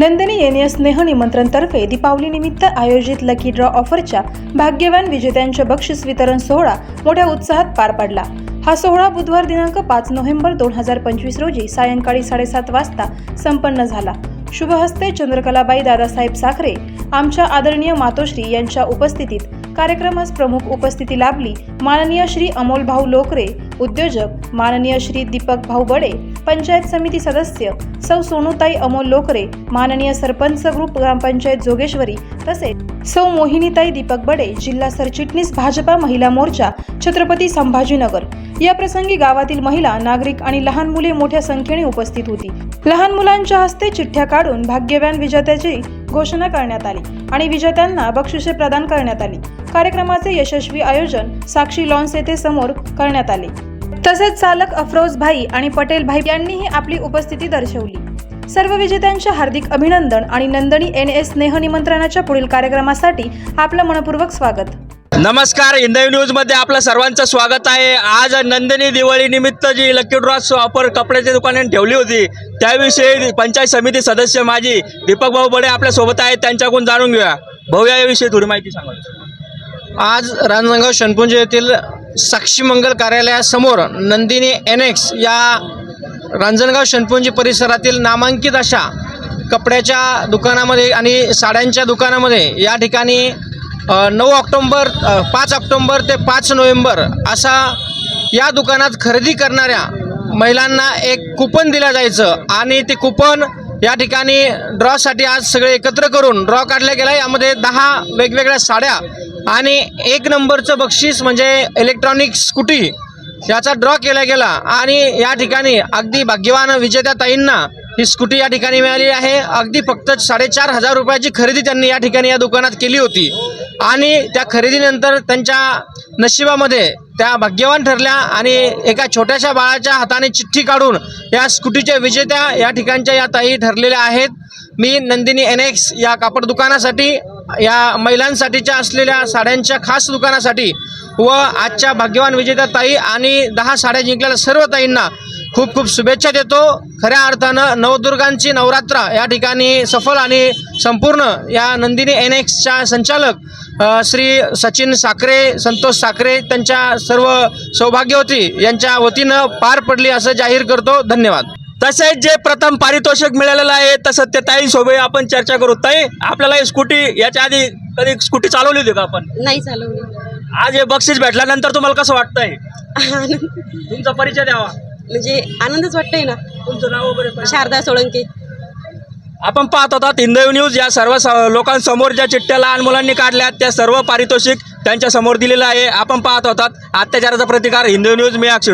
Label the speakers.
Speaker 1: Nandini N स्नेह निमंत्रणतर्फे दीपावलीनिमित्त आयोजित lucky draw ऑफरच्या भाग्यवान विजेत्यांच्या बक्षीस वितरण सोहळा मोठ्या उत्साहात पार पडला. हा सोहळा बुधवार दिनांक पाच नोव्हेंबर दोन हजार पंचवीस रोजी सायंकाळी साडेसात वाजता संपन्न झाला. शुभहस्ते चंद्रकलाबाई दादासाहेब साखरे आमच्या आदरणीय मातोश्री यांच्या उपस्थितीत कार्यक्रमास प्रमुख उपस्थिती लाभली माननीय श्री अमोल भाऊ लोकरे उद्योजक माननीय श्री दीपक भाऊ बडे पंचायत समिती सदस्य सौ सोनूताई अमोल लोकरे माननीय सरपंच ग्रुप ग्रामपंचायत जोगेश्वरी तसेच सौ मोहिनीताई दीपक बडे जिल्हा सरचिटणीस भाजपा महिला मोर्चा छत्रपती संभाजीनगर. या प्रसंगी गावातील महिला नागरिक आणि लहान मुले मोठ्या संख्येने उपस्थित होती. लहान मुलांच्या हस्ते चिठ्ठ्या काढून भाग्यवान विजेत्याची घोषणा करण्यात आली आणि विजेत्यांना बक्षिसे प्रदान करण्यात आली. कार्यक्रमाचे यशस्वी आयोजन साक्षी लॉन्स येथे समोर करण्यात आले. तसेच चालक अफरोज भाई आणि पटेल भाई यांनीही आपली उपस्थिती दर्शवली. सर्व विजेत्यांचे हार्दिक अभिनंदन आणि नंदनी एन एस स्नेह निमंत्रणाच्या पुढील कार्यक्रमासाठी आपलं मनपूर्वक स्वागत.
Speaker 2: नमस्कार हिंदवी न्यूजमध्ये आपलं सर्वांचं स्वागत आहे. आज नंदिनी दिवाळी निमित्त जी लकी ड्रॉस ऑफर कपड्याच्या दुकानाने ठेवली होती त्याविषयी पंचायत समिती सदस्य माझी दीपक भाऊ बडे आपल्यासोबत आहेत. त्यांच्याकडून जाणून घेऊया. भाऊ याविषयी थोडी माहिती सांगा.
Speaker 3: आज रांजणगाव शनपुंज येथील साक्षी मंगल कार्यालयासमोर नंदिनी एन एक्स या रांजणगाव शनपुंजी परिसरातील नामांकित अशा कपड्याच्या दुकानामध्ये आणि साड्यांच्या दुकानामध्ये या ठिकाणी नऊ ऑक्टोंबर पाच ऑक्टोंबर ते पाच नोव्हेंबर असा या दुकानात खरेदी करणाऱ्या महिलांना एक कुपन दिलं जायचं आणि ते कुपन या ठिकाणी ड्रॉसाठी आज सगळे एकत्र करून ड्रॉ काढला गेला यामध्ये दहा वेगवेगळ्या साड्या आणि एक नंबरचं बक्षीस म्हणजे इलेक्ट्रॉनिक स्कूटी याचा ड्रॉ केला गेला. आणि या ठिकाणी अगदी भाग्यवान विजेत्या ताईंना ही स्कूटी या ठिकाणी मिळाली आहे. अगदी फक्त साडेचार हजार रुपयाची खरेदी त्यांनी या ठिकाणी या दुकानात केली होती. आणि त्या खरेदीनंतर त्यांच्या नशिबामध्ये त्या भाग्यवान ठरल्या आणि एका छोट्याशा बाळाच्या हाताने चिठ्ठी काढून या स्कूटीच्या विजेत्या या ठिकाणच्या या ताई ठरलेल्या आहेत. मी नंदिनी एन एक्स या कापड दुकानासाठी या महिलांसाठीच्या असलेल्या साड्यांच्या खास दुकानासाठी व आजच्या भाग्यवान विजेत्या ताई आणि दहा साड्या जिंकलेल्या सर्व ताईंना खूप खूप शुभेच्छा देतो. खऱ्या अर्थानं नवदुर्गांची नवरात्र या ठिकाणी सफल आणि संपूर्ण या नंदिनी एन एक्सच्या संचालक श्री सचिन साखरे संतोष साखरे त्यांच्या सर्व सौभाग्यवती यांच्या वतीनं पार पडली असं जाहीर करतो. धन्यवाद.
Speaker 2: तसेच जे प्रथम पारितोषिक मिळालेलं आहे तसं ते ताई सोबत आपण चर्चा करू. ताई आपल्याला ही स्कूटी याच्या आधी कधी स्कूटी चालवली होती का आपण?
Speaker 4: नाही चालवली.
Speaker 2: आज हे बक्षीस भेटल्यानंतर तुम्हाला कसं वाटतंय? तुमचा परिचय द्यावा.
Speaker 4: म्हणजे आनंदच वाटतोय ना.
Speaker 2: तुमचं नाव वगैरे.
Speaker 4: शारदा सोळंके.
Speaker 2: आपण पाहत होतात हिंदवी न्यूज या सर्व स- लोकांसमोर ज्या चिठ्ठ्या लहान मुलांनी काढल्या त्या सर्व पारितोषिक त्यांच्यासमोर दिलेलं आहे. आपण पाहत होतात अत्याचाराचा प्रतिकार हिंदवी न्यूज मी अक्षय